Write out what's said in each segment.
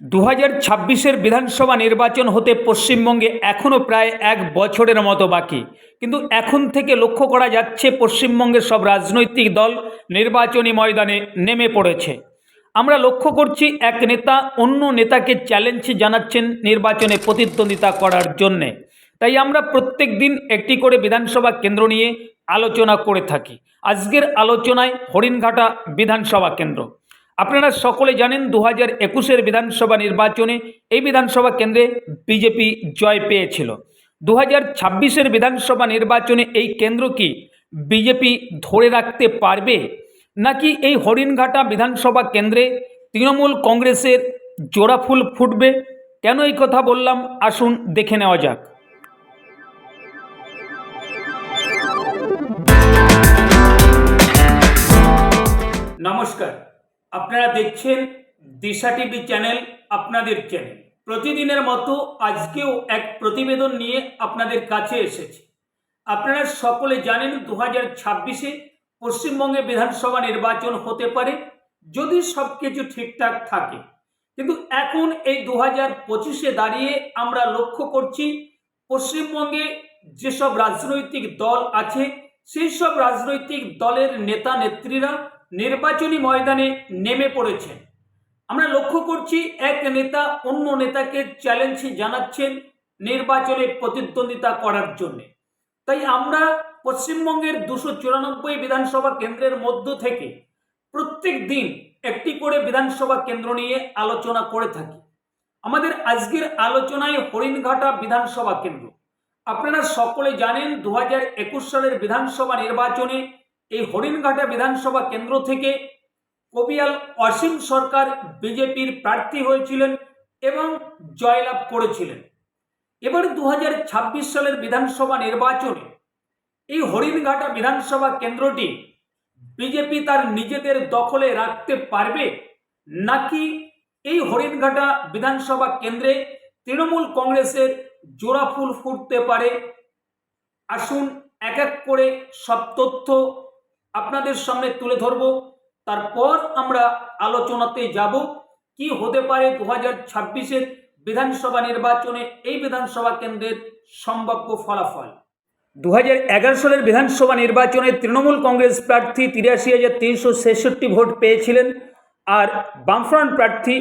দু হাজার ছাব্বিশের বিধানসভা নির্বাচন হতে পশ্চিমবঙ্গে এখনও প্রায় এক বছরের মতো বাকি। কিন্তু এখন থেকে লক্ষ্য করা যাচ্ছে পশ্চিমবঙ্গের সব রাজনৈতিক দল নির্বাচনী ময়দানে নেমে পড়েছে। আমরা লক্ষ্য করছি এক নেতা অন্য নেতাকে চ্যালেঞ্জ জানাচ্ছেন নির্বাচনে প্রতিদ্বন্দ্বিতা করার জন্যে। তাই আমরা প্রত্যেক দিন একটি করে বিধানসভা কেন্দ্র নিয়ে আলোচনা করে থাকি। আজকের আলোচনায় হরিণঘাটা বিধানসভা কেন্দ্র। আপনারা সকলে জানেন দু হাজার একুশের বিধানসভা নির্বাচনে এই বিধানসভা কেন্দ্রে বিজেপি জয় পেয়েছিল। দু হাজার ছাব্বিশের বিধানসভা নির্বাচনে এই কেন্দ্র কি বিজেপি ধরে রাখতে পারবে নাকি এই হরিণঘাটা বিধানসভা কেন্দ্রে তৃণমূল কংগ্রেসের জোড়া ফুল ফুটবে? কেন এই কথা বললাম? আসুন দেখে নেওয়া যাক। নমস্কার। আপনারা দেখছেন দিশা টিভি চ্যানেল আপনাদের চ্যানেল। প্রতিদিনের মতো আজকেও এক প্রতিবেদন নিয়ে আপনাদের কাছে এসেছে। আপনারা সকলে জানেন দু হাজার ছাব্বিশে পশ্চিমবঙ্গে বিধানসভা নির্বাচন হতে পারে, যদি সব কিছু ঠিকঠাক থাকে। কিন্তু এখন এই দু হাজার পঁচিশে দাঁড়িয়ে আমরা লক্ষ্য করছি, পশ্চিমবঙ্গে যেসব রাজনৈতিক দল আছে সেই সব রাজনৈতিক দলের নেতা নেত্রীরা নির্বাচনী ময়দানে নেমে পড়েছেন। আমরা লক্ষ্য করছি এক নেতা অন্য নেতাকে চ্যালেঞ্জ জানাচ্ছেন নির্বাচনে প্রতিদ্বন্দ্বিতা করার জন্য। তাই আমরা পশ্চিমবঙ্গের দুশো চুরানব্বই বিধানসভা কেন্দ্রের মধ্য থেকে প্রত্যেক দিন একটি করে বিধানসভা কেন্দ্র নিয়ে আলোচনা করে থাকি। আমাদের আজকের আলোচনায় হরিণঘাটা বিধানসভা কেন্দ্র। আপনারা সকলে জানেন দু হাজার একুশ সালের বিধানসভা নির্বাচনে এই হরিণঘাটা বিধানসভা কেন্দ্র থেকে কবিয়াল অসীম সরকার বিজেপির প্রার্থী হয়েছিলেন এবং জয়লাভ করেছিলেন। এবার দু হাজার ছাব্বিশ সালের বিধানসভা নির্বাচনে এই হরিণঘাটা বিধানসভা কেন্দ্রটি বিজেপি তার নিজেদের দখলে রাখতে পারবে নাকি এই হরিণঘাটা বিধানসভা কেন্দ্রে তৃণমূল কংগ্রেসের জোড়া ফুল ফুটতে পারে? আসুন এক এক করে সব তথ্য আপনাদের সামনে তুলে ধরব। তারপর আমরা আলোচনাতে যাব কি হতে পারে দু হাজার ছাব্বিশের বিধানসভা নির্বাচনে এই বিধানসভা কেন্দ্রের সম্ভাব্য ফলাফল। দু হাজার এগারো সালের বিধানসভা নির্বাচনে তৃণমূল কংগ্রেস প্রার্থী তিরাশি হাজার তিনশো ছেষট্টি ভোট পেয়েছিলেন আর বামফ্রন্ট প্রার্থী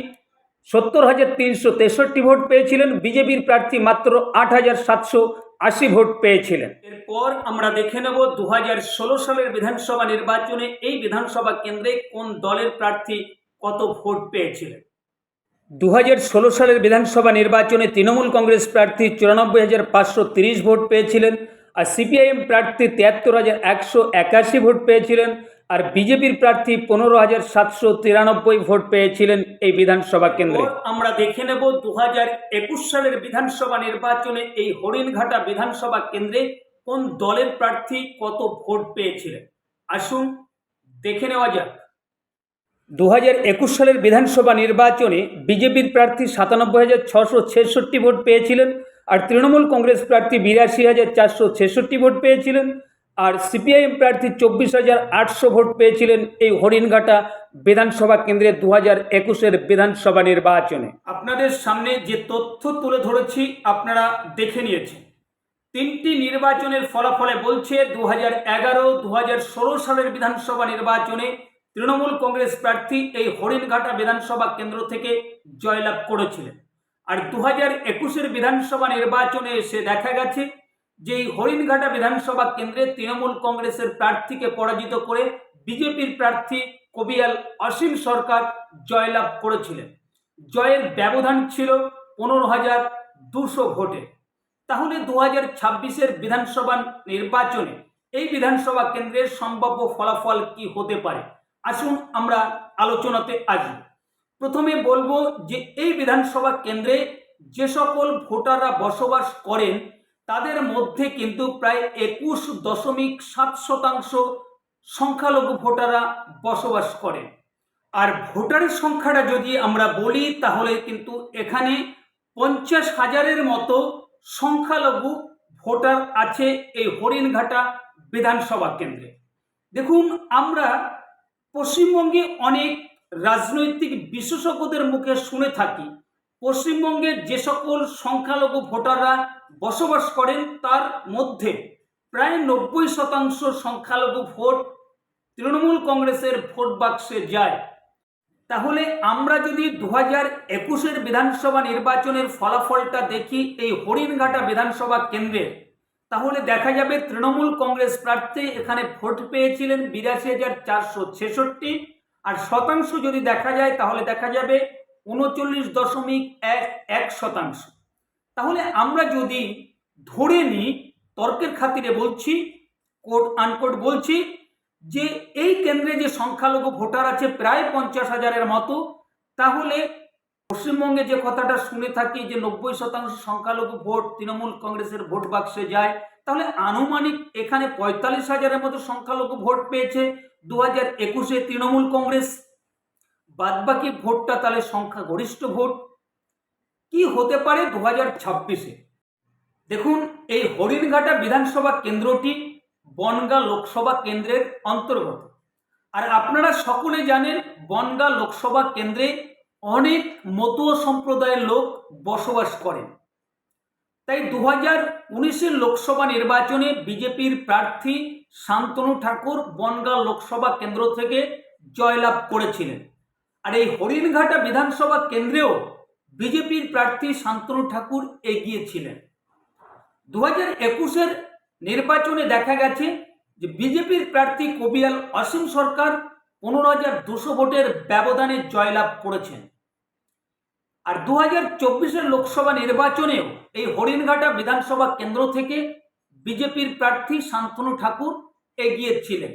সত্তর হাজার তিনশো তেষট্টি ভোট পেয়েছিলেন। বিজেপির প্রার্থী মাত্র আট হাজার সাতশো আশি ভোট পেয়েছিলেন। এরপর আমরা দেখে নেব দু হাজার ষোলো সালের বিধানসভা নির্বাচনে এই বিধানসভা কেন্দ্রে কোন দলের প্রার্থী কত ভোট পেয়েছিলেন? দু হাজার ষোলো সালের বিধানসভা নির্বাচনে তৃণমূল কংগ্রেস প্রার্থী চুরানব্বই হাজার পাঁচশো তিরিশ ভোট পেয়েছিলেন। আর সিপিআইএম প্রার্থী তিয়াত্তর হাজার একশো একাশি ভোট পেয়েছিলেন আর বিজেপির প্রার্থী পনেরো হাজার সাতশো তিরানব্বই ভোট পেয়েছিলেন এই বিধানসভা কেন্দ্রে। আমরা দেখে নেব দু হাজার একুশ সালের বিধানসভা নির্বাচনে এই হরিণঘাটা বিধানসভা কেন্দ্রে কোন দলের প্রার্থী কত ভোট পেয়েছিলেন? আসুন দেখে নেওয়া যাক। দু হাজার একুশ সালের বিধানসভা নির্বাচনে বিজেপির প্রার্থী সাতানব্বই হাজার ছশো ছেষট্টি ভোট পেয়েছিলেন আর তৃণমূল কংগ্রেস প্রার্থী বিরাশি হাজার চারশো ছেষট্টি ভোট পেয়েছিলেন, আর সিপিআইএম প্রার্থী চব্বিশ হাজার আটশো ভোট পেয়েছিলেন এই হরিণঘাটা বিধানসভা কেন্দ্রে দু হাজার একুশের বিধানসভা নির্বাচনে। আপনাদের সামনে যে তথ্য তুলে ধরেছি, আপনারা দেখে নিয়েছেন। তিনটি নির্বাচনের ফলাফলে বলছে, দু হাজার এগারো, দু হাজার ষোলো সালের বিধানসভা নির্বাচনে তৃণমূল কংগ্রেস প্রার্থী এই হরিণঘাটা বিধানসভা কেন্দ্র থেকে জয়লাভ করেছিলেন। আর দু হাজার একুশের বিধানসভা নির্বাচনে এসে দেখা গেছে যে এই হরিণঘাটা বিধানসভা কেন্দ্রে তৃণমূল কংগ্রেসের প্রার্থীকে পরাজিত করে বিজেপির প্রার্থী কবিয়াল অসীম সরকার জয়লাভ করেছিলেন। জয়ের ব্যবধান ছিল পনেরো হাজার দুশো ভোটে। তাহলে দু হাজার ছাব্বিশের বিধানসভা নির্বাচনে এই বিধানসভা কেন্দ্রের সম্ভাব্য ফলাফল কি হতে পারে? আসুন আমরা আলোচনাতে আসব প্রথমে বলব যে এই বিধানসভা কেন্দ্রে যে সকল ভোটাররা বসবাস করেন, তাদের মধ্যে কিন্তু প্রায় একুশ দশমিক সাত শতাংশ সংখ্যালঘু ভোটাররা বসবাস করেন। আর ভোটারের সংখ্যাটা যদি আমরা বলি, তাহলে কিন্তু এখানে পঞ্চাশ হাজারের মতো সংখ্যালঘু ভোটার আছে এই হরিণঘাটা বিধানসভা কেন্দ্রে। দেখুন, আমরা পশ্চিমবঙ্গে অনেক রাজনৈতিক বিশেষজ্ঞদের মুখে শুনে থাকি, পশ্চিমবঙ্গে যে সকল সংখ্যালঘু ভোটাররা বসবাস করেন, তার মধ্যে প্রায় নব্বই শতাংশ সংখ্যালঘু ভোট তৃণমূল কংগ্রেসের ভোট বাক্সে যায়। তাহলে আমরা যদি দু হাজার একুশের বিধানসভা নির্বাচনের ফলাফলটা দেখি, এই হরিণঘাটা বিধানসভা কেন্দ্রে তাহলে দেখা যাবে তৃণমূল কংগ্রেস প্রার্থী এখানে ভোট পেয়েছিলেন বিরাশি হাজার চারশো ছেষট্টি আর শতাংশ যদি দেখা যায়, তাহলে দেখা যাবে উনচল্লিশ দশমিক এক এক শতাংশ। তাহলে আমরা যদি ধরে নিই, তর্কের খাতিরে বলছি, কোট আনকোট বলছি, যে এই কেন্দ্রে যে সংখ্যালঘু ভোটার আছে প্রায় পঞ্চাশ হাজারের মতো, তাহলে পশ্চিমবঙ্গে যে কথাটা শুনে থাকি যে নব্বই শতাংশ সংখ্যালঘু ভোট তৃণমূল কংগ্রেসের ভোট বাক্সে যায় তাহলে আনুমানিক এখানে পঁয়তাল্লিশ হাজারের মতো সংখ্যালঘু ভোট পেয়েছে দু হাজার একুশে তৃণমূল কংগ্রেস। বাদবাকি ভোটটা তাহলে সংখ্যাগরিষ্ঠ ভোট। কি হতে পারে দু হাজার ছাব্বিশে? দেখুন, এই হরিণঘাটা বিধানসভা কেন্দ্রটি বনগা লোকসভা কেন্দ্রের অন্তর্গত। আর আপনারা সকলে জানেন, বনগা লোকসভা কেন্দ্রে অনেক মতুয় সম্প্রদায়ের লোক বসবাস করেন। তাই দু হাজার উনিশের লোকসভা নির্বাচনে বিজেপির প্রার্থী শান্তনু ঠাকুর বনগা লোকসভা কেন্দ্র থেকে জয়লাভ করেছিলেন। আর এই হরিণঘাটা বিধানসভা কেন্দ্রেও বিজেপির প্রার্থী শান্তনু ঠাকুর এগিয়েছিলেন। দু হাজার একুশের নির্বাচনে দেখা গেছে যে বিজেপির প্রার্থী কবিয়াল অসীম সরকার পনেরো হাজার দুশো ভোটের ব্যবধানে জয়লাভ করেছেন। আর দু হাজার চব্বিশের লোকসভা নির্বাচনেও এই হরিণঘাটা বিধানসভা কেন্দ্র থেকে বিজেপির প্রার্থী শান্তনু ঠাকুর এগিয়েছিলেন।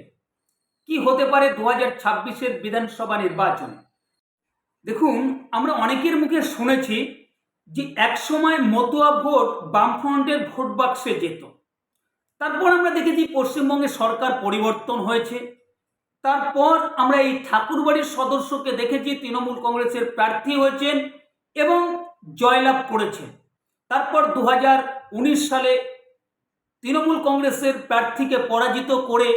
কি হতে পারে দু হাজার ছাব্বিশের বিধানসভা নির্বাচনে? দেখুন, আমরা অনেকের মুখে শুনেছি যে একসময় মতুয়া ভোট বামফ্রন্টের ভোট বাক্সে যেত। তারপর আমরা দেখেছি পশ্চিমবঙ্গে সরকার পরিবর্তন হয়েছে। তারপর আমরা এই ঠাকুরবাড়ির সদস্যকে দেখেছি, তৃণমূল কংগ্রেসের প্রার্থী হয়েছেন এবং জয়লাভ করেছেন তারপর দু হাজার উনিশ সালে তৃণমূল কংগ্রেসের প্রার্থীকে পরাজিত করে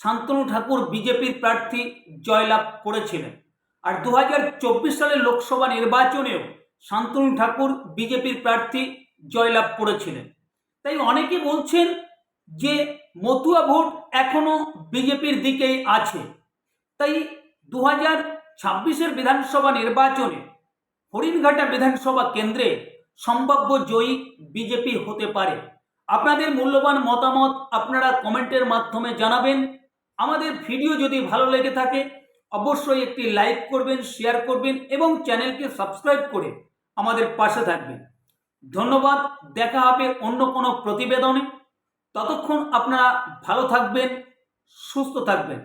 শান্তনু ঠাকুর বিজেপির প্রার্থী জয়লাভ করেছিলেন। আর দু হাজার চব্বিশ সালের লোকসভা নির্বাচনেও শান্তনু ঠাকুর বিজেপির প্রার্থী জয়লাভ করেছিলেন। তাই অনেকে বলছেন যে মতুয়া ভোট এখনও বিজেপির দিকেই আছে। তাই দু হাজার ছাব্বিশের বিধানসভা নির্বাচনে হরিণঘাটা বিধানসভা কেন্দ্রে সম্ভাব্য জয়ী বিজেপি হতে পারে। আপনাদের মূল্যবান মতামত আপনারা কমেন্টের মাধ্যমে জানাবেন। আমাদের ভিডিও যদি ভালো লেগে থাকে, অবশ্যই একটি লাইক করবেন, শেয়ার করবেন এবং চ্যানেলকে সাবস্ক্রাইব করে আমাদের পাশে থাকবেন। ধন্যবাদ, দেখা হবে অন্য কোনো প্রতিবেদনে। ততক্ষণ আপনারা ভালো থাকবেন, সুস্থ থাকবেন।